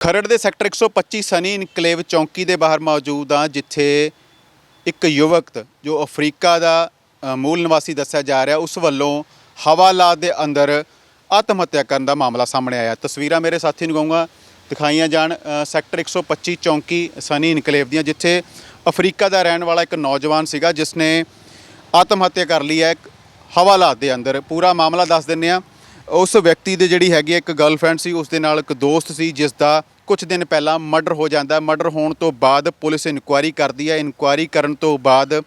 ਖਰੜ ਦੇ sector 125 Sunny enclave ਚੌਂਕੀ ਦੇ ਬਾਹਰ ਮੌਜੂਦ ਹਾਂ ਜਿੱਥੇ ਇੱਕ ਯੁਵਕ ਜੋ ਅਫਰੀਕਾ ਦਾ ਮੂਲ ਨਿਵਾਸੀ ਦੱਸਿਆ ਜਾ ਰਿਹਾ ਉਸ ਵੱਲੋਂ ਹਵਾਲਾਤ ਦੇ ਅੰਦਰ ਆਤਮ ਹੱਤਿਆ ਕਰਨ ਦਾ ਮਾਮਲਾ ਸਾਹਮਣੇ ਆਇਆ। ਤਸਵੀਰਾਂ ਮੇਰੇ ਸਾਥੀ ਨੂੰ ਕਹੂੰਗਾ ਦਿਖਾਈਆਂ ਜਾਣ ਅ, ਸੈਕਟਰ 125 ਚੌਂਕੀ ਸਨੀ ਇਨਕਲੇਵ ਦੀਆਂ ਜਿੱਥੇ ਅਫਰੀਕਾ ਦਾ ਰਹਿਣ ਵਾਲਾ ਇੱਕ ਨੌਜਵਾਨ ਸੀਗਾ ਜਿਸ ਨੇ ਆਤਮ ਹੱਤਿਆ ਕਰ ਲਈ ਹੈ ਇੱਕ ਹਵਾਲਾਤ ਦੇ ਅੰਦਰ। ਪੂਰਾ ਮਾਮਲਾ ਦੱਸ ਦਿੰਨੇ ਆ ਉਸ ਵਿਅਕਤੀ ਦੇ ਜਿਹੜੀ ਹੈਗੀ ਹੈ ਇੱਕ ਗਰਲਫ੍ਰੈਂਡ ਸੀ, ਉਸ ਦੇ ਨਾਲ ਇੱਕ ਦੋਸਤ ਸੀ ਜਿਸ ਦਾ ਕੁਝ ਦਿਨ ਪਹਿਲਾਂ ਮਰਡਰ ਹੋ ਜਾਂਦਾ ਹੈ। ਮਰਡਰ ਹੋਣ ਤੋਂ ਬਾਅਦ ਪੁਲਿਸ ਇਨਕੁਆਇਰੀ ਕਰਦੀ ਹੈ। ਇਨਕੁਆਇਰੀ ਕਰਨ ਤੋਂ ਬਾਅਦ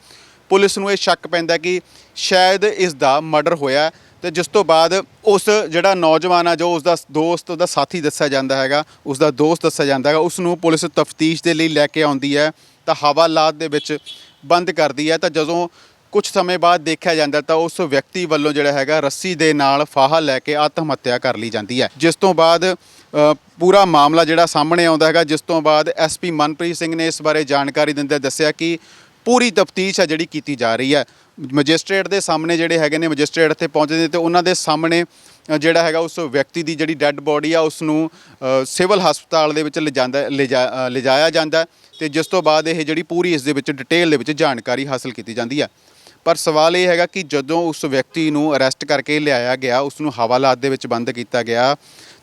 ਪੁਲਿਸ ਨੂੰ ਇਹ ਸ਼ੱਕ ਪੈਂਦਾ ਕਿ ਸ਼ਾਇਦ ਇਸ ਦਾ ਮਰਡਰ ਹੋਇਆ ਹੈ ਤੇ ਜਿਸ ਤੋਂ ਬਾਅਦ ਉਸ ਜਿਹੜਾ ਨੌਜਵਾਨ ਆ, ਜੋ ਉਸ ਦਾ ਦੋਸਤ, ਉਹਦਾ ਸਾਥੀ ਦੱਸਿਆ ਜਾਂਦਾ ਹੈਗਾ ਉਸ ਦਾ ਦੋਸਤ ਦੱਸਿਆ ਜਾਂਦਾ ਹੈਗਾ, ਉਸ ਨੂੰ ਪੁਲਿਸ ਤਫਤੀਸ਼ ਦੇ ਲਈ ਲੈ ਕੇ ਆਉਂਦੀ ਹੈ। ਤਾਂ ਹਵਾਲਾਤ ਦੇ ਵਿੱਚ ਬੰਦ ਕਰਦੀ ਹੈ। ਤਾਂ ਜਦੋਂ ਕੁਝ ਸਮੇਂ ਬਾਅਦ ਦੇਖਿਆ ਜਾਂਦਾ ਤਾਂ ਉਸ ਵਿਅਕਤੀ ਵੱਲੋਂ ਜਿਹੜਾ ਹੈਗਾ ਰੱਸੀ ਦੇ ਨਾਲ ਫਾਹਾ ਲੈ ਕੇ ਆਤਮ ਹੱਤਿਆ ਕਰ ਲਈ ਜਾਂਦੀ ਹੈ। ਜਿਸ ਤੋਂ ਬਾਅਦ ਪੂਰਾ ਮਾਮਲਾ ਜਿਹੜਾ ਸਾਹਮਣੇ ਆਉਂਦਾ ਹੈਗਾ, ਜਿਸ ਤੋਂ ਬਾਅਦ ਐਸਪੀ ਮਨਪ੍ਰੀਤ ਸਿੰਘ ਨੇ ਇਸ ਬਾਰੇ ਜਾਣਕਾਰੀ ਦਿੰਦੇ ਦੱਸਿਆ ਕਿ ਪੂਰੀ ਤਫਤੀਸ਼ ਹੈ ਜਿਹੜੀ ਕੀਤੀ ਜਾ ਰਹੀ ਹੈ। ਮੈਜਿਸਟ੍ਰੇਟ ਦੇ ਸਾਹਮਣੇ ਜਿਹੜੇ ਹੈਗੇ ਨੇ, ਮੈਜਿਸਟ੍ਰੇਟ ਇੱਥੇ ਪਹੁੰਚਦੇ ਨੇ ਤੇ ਉਹਨਾਂ ਦੇ ਸਾਹਮਣੇ ਜਿਹੜਾ ਹੈਗਾ ਉਸ ਵਿਅਕਤੀ ਦੀ ਜਿਹੜੀ ਡੈੱਡ ਬੋਡੀ ਆ ਉਸ ਨੂੰ ਸਿਵਲ ਹਸਪਤਾਲ ਦੇ ਵਿੱਚ ਲਿਜਾਂਦਾ, ਲਿਜਾ- ਲਿਜਾਇਆ ਜਾਂਦਾ ਹੈ ਤੇ ਜਿਸ ਤੋਂ ਬਾਅਦ ਇਹ ਜਿਹੜੀ ਪੂਰੀ ਇਸ ਦੇ ਵਿੱਚ ਡਿਟੇਲ ਦੇ ਵਿੱਚ ਜਾਣਕਾਰੀ ਹਾਸਲ ਕੀਤੀ ਜਾਂਦੀ ਹੈ। ਪਰ ਸਵਾਲ ਇਹ ਹੈਗਾ ਕਿ ਜਦੋਂ ਉਸ ਵਿਅਕਤੀ ਨੂੰ ਅਰੈਸਟ ਕਰਕੇ ਲਿਆਇਆ ਗਿਆ, ਉਸ ਨੂੰ ਹਵਾਲਾਤ ਦੇ ਵਿੱਚ ਬੰਦ ਕੀਤਾ ਗਿਆ,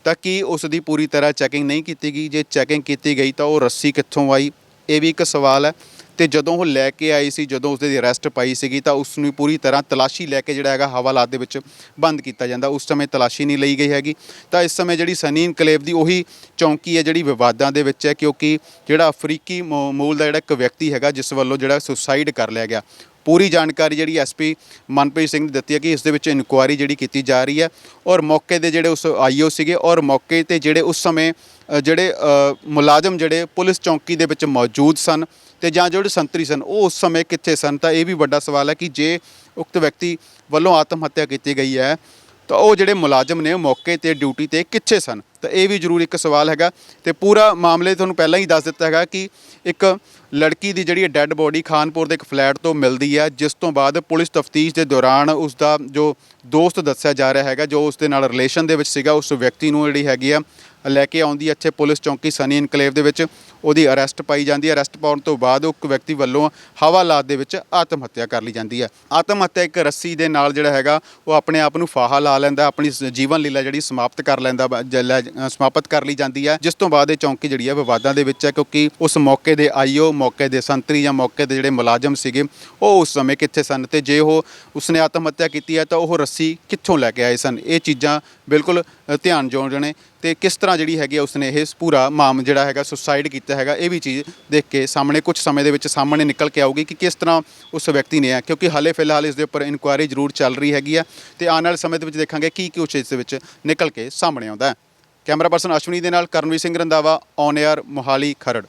ਤਾਂ ਕੀ ਉਸ ਦੀ ਪੂਰੀ ਤਰ੍ਹਾਂ ਚੈਕਿੰਗ ਨਹੀਂ ਕੀਤੀ ਗਈ? ਜੇ ਚੈਕਿੰਗ ਕੀਤੀ ਗਈ ਤਾਂ ਉਹ ਰੱਸੀ ਕਿੱਥੋਂ ਆਈ? ਇਹ ਵੀ ਇੱਕ ਸਵਾਲ ਹੈ। ਤੇ ਜਦੋਂ ਉਹ ਲੈ ਕੇ ਆਈ ਸੀ, ਜਦੋਂ ਉਸਦੇ ਅਰੈਸਟ ਪਾਈ ਸੀਗੀ, ਤਾਂ ਉਸ ਨੂੰ ਪੂਰੀ ਤਰ੍ਹਾਂ ਤਲਾਸ਼ੀ ਲੈ ਕੇ ਜਿਹੜਾ ਹੈਗਾ ਹਵਾਲਾਤ ਦੇ ਵਿੱਚ ਬੰਦ ਕੀਤਾ ਜਾਂਦਾ। ਉਸ ਸਮੇਂ ਤਲਾਸ਼ੀ ਨਹੀਂ ਲਈ ਗਈ ਹੈਗੀ। ਤਾਂ ਇਸ ਸਮੇਂ ਜਿਹੜੀ ਸਨੀ ਇਨਕਲੇਵ ਦੀ ਉਹੀ ਚੌਂਕੀ ਹੈ, ਜਿਹੜੀ ਵਿਵਾਦਾਂ ਦੇ ਵਿੱਚ ਹੈ, ਕਿਉਂਕਿ ਜਿਹੜਾ ਅਫਰੀਕੀ ਮੂ- ਮੂਲ ਦਾ ਜਿਹੜਾ ਇੱਕ ਵਿਅਕਤੀ ਹੈਗਾ, ਜਿਸ ਵੱਲੋਂ ਜਿਹੜਾ ਸੁਸਾਈਡ ਕਰ ਲਿਆ ਗਿਆ ਪੂਰੀ ਜਾਣਕਾਰੀ ਜਿਹੜੀ ਐਸਪੀ ਮਨਪ੍ਰੀਤ ਸਿੰਘ ਨੇ ਦਿੱਤੀ ਹੈ ਕਿ ਇਸ ਦੇ ਵਿੱਚ ਇਨਕੁਆਇਰੀ ਜਿਹੜੀ ਕੀਤੀ ਜਾ ਰਹੀ ਹੈ ਔਰ ਮੌਕੇ ਦੇ ਜਿਹੜੇ ਉਸ ਆਈਓ ਸੀਗੇ ਔਰ ਮੌਕੇ ਤੇ ਜਿਹੜੇ ਉਸ ਸਮੇਂ ਜਿਹੜੇ ਮੁਲਾਜ਼ਮ ਜਿਹੜੇ ਪੁਲਿਸ ਚੌਂਕੀ ਦੇ ਵਿੱਚ ਮੌਜੂਦ ਸਨ ਤੇ ਜਾਂ ਜਿਹੜੇ ਸੰਤਰੀ ਸਨ, ਉਹ ਉਸ ਸਮੇਂ ਕਿੱਥੇ ਸਨ? ਤਾਂ ਇਹ ਵੀ ਵੱਡਾ ਸਵਾਲ ਹੈ ਕਿ ਜੇ ਉਕਤ ਵਿਅਕਤੀ ਵੱਲੋਂ ਆਤਮ ਹੱਤਿਆ ਕੀਤੀ ਗਈ ਹੈ ਤਾਂ ਉਹ ਜਿਹੜੇ ਮੁਲਾਜ਼ਮ ਨੇ, ਉਹ ਮੌਕੇ ਤੇ ਡਿਊਟੀ ਤੇ ਕਿੱਥੇ ਸਨ। ਤਾਂ ਇਹ ਵੀ ਜ਼ਰੂਰ ਇੱਕ ਸਵਾਲ ਹੈਗਾ ਤੇ ਪੂਰਾ ਮਾਮਲੇ ਤੁਹਾਨੂੰ ਪਹਿਲਾਂ ਹੀ ਦੱਸ ਦਿੱਤਾ ਹੈਗਾ ਕਿ ਇੱਕ ਲੜਕੀ ਦੀ ਜਿਹੜੀ ਡੈੱਡ ਬੋਡੀ ਖਾਨਪੁਰ ਦੇ ਇੱਕ ਫਲੈਟ ਤੋਂ ਮਿਲਦੀ ਹੈ, ਜਿਸ ਤੋਂ ਬਾਅਦ ਪੁਲਿਸ ਤਫਤੀਸ਼ ਦੇ ਦੌਰਾਨ ਉਸ ਦਾ ਜੋ ਦੋਸਤ ਦੱਸਿਆ ਜਾ ਰਿਹਾ ਹੈਗਾ, ਜੋ ਉਸ ਦੇ ਨਾਲ ਰਿਲੇਸ਼ਨ ਦੇ ਵਿੱਚ ਸੀਗਾ, ਉਸ ਵਿਅਕਤੀ ਨੂੰ ਜਿਹੜੀ ਹੈਗੀ ਆ ਲੈ ਕੇ ਆਉਂਦੀ ਹੈ। ਇੱਥੇ ਪੁਲਿਸ ਚੌਂਕੀ ਸਨੀ ਇਨਕਲੇਵ ਦੇ ਵਿੱਚ ਉਹਦੀ ਅਰੈਸਟ ਪਾਈ ਜਾਂਦੀ ਹੈ। ਅਰੈਸਟ ਪਾਉਣ ਤੋਂ ਬਾਅਦ ਉਹ ਇੱਕ ਵਿਅਕਤੀ ਵੱਲੋਂ ਹਵਾਲਾਤ ਦੇ ਵਿੱਚ ਆਤਮ ਹੱਤਿਆ ਕਰ ਲਈ ਜਾਂਦੀ ਹੈ। ਆਤਮ ਹੱਤਿਆ ਇੱਕ ਰੱਸੀ ਦੇ ਨਾਲ ਜਿਹੜਾ ਹੈਗਾ, ਉਹ ਆਪਣੇ ਆਪ ਨੂੰ ਫਾਹਾ ਲਾ ਲੈਂਦਾ, ਆਪਣੀ ਜੀਵਨ ਲੀਲਾ ਜਿਹੜੀ ਸਮਾਪਤ ਕਰ ਲੈਂਦਾ ਸਮਾਪਤ ਕਰ ਲਈ ਜਾਂਦੀ ਹੈ। ਜਿਸ ਤੋਂ ਬਾਅਦ ਇਹ ਚੌਂਕੀ ਜਿਹੜੀ ਹੈ, ਵਿਵਾਦਾਂ ਦੇ ਵਿੱਚ ਹੈ ਕਿਉਂਕਿ ਉਸ ਮੌਕੇ ਦੇ ਆਈਓ, ਮੌਕੇ ਦੇ ਸੰਤਰੀ ਜਾਂ ਮੌਕੇ ਦੇ ਜਿਹੜੇ ਮੁਲਾਜ਼ਮ ਸੀਗੇ, ਉਹ ਉਸ ਸਮੇਂ ਕਿੱਥੇ ਸਨ ਤੇ ਜੇ ਉਹ ਉਸਨੇ ਆਤਮ ਹੱਤਿਆ ਕੀਤੀ ਹੈ ਤਾਂ ਉਹ ਰੱਸੀ ਕਿੱਥੋਂ ਲੈ ਕੇ ਆਏ ਸਨ? ਇਹ ਚੀਜ਼ਾਂ ਬਿਲਕੁਲ ਧਿਆਨ ਜੋੜ ਨੇ ਤੇ ਕਿਸ ਤਰ੍ਹਾਂ ਜਿਹੜੀ ਹੈਗੀ ਆ ਉਸਨੇ ਇਹ ਪੂਰਾ ਮਾਮ ਜਿਹੜਾ ਹੈਗਾ ਸੁਸਾਈਡ ਕੀਤਾ ਹੈਗਾ, ਇਹ ਵੀ ਚੀਜ਼ ਦੇਖ ਕੇ ਸਾਹਮਣੇ ਕੁਝ ਸਮੇਂ ਦੇ ਵਿੱਚ ਸਾਹਮਣੇ ਨਿਕਲ ਕੇ ਆਊਗੀ ਕਿ ਕਿਸ ਤਰ੍ਹਾਂ ਉਸ ਵਿਅਕਤੀ ਨੇ ਆ, ਕਿਉਂਕਿ ਹਾਲੇ ਫਿਲਹਾਲ ਇਸ ਦੇ ਉੱਪਰ ਇਨਕੁਆਇਰੀ ਜ਼ਰੂਰ ਚੱਲ ਰਹੀ ਹੈਗੀ ਆ ਤੇ ਆਉਣ ਵਾਲੇ ਸਮੇਂ ਦੇ ਵਿੱਚ ਦੇਖਾਂਗੇ ਕੀ ਕੀ ਕੁਛ ਇਸ ਦੇ ਵਿੱਚ ਨਿਕਲ ਕੇ ਸਾਹਮਣੇ ਆਉਂਦਾ ਹੈ। ਕੈਮਰਾ ਪਰਸਨ ਅਸ਼ਵਨੀ ਦੇ ਨਾਲ ਕਰਨਵੀਰ ਸਿੰਘ ਰੰਦਾਵਾ ਔਨ 에ਅਰ ਮੋਹਾਲੀ, ਖਰੜ।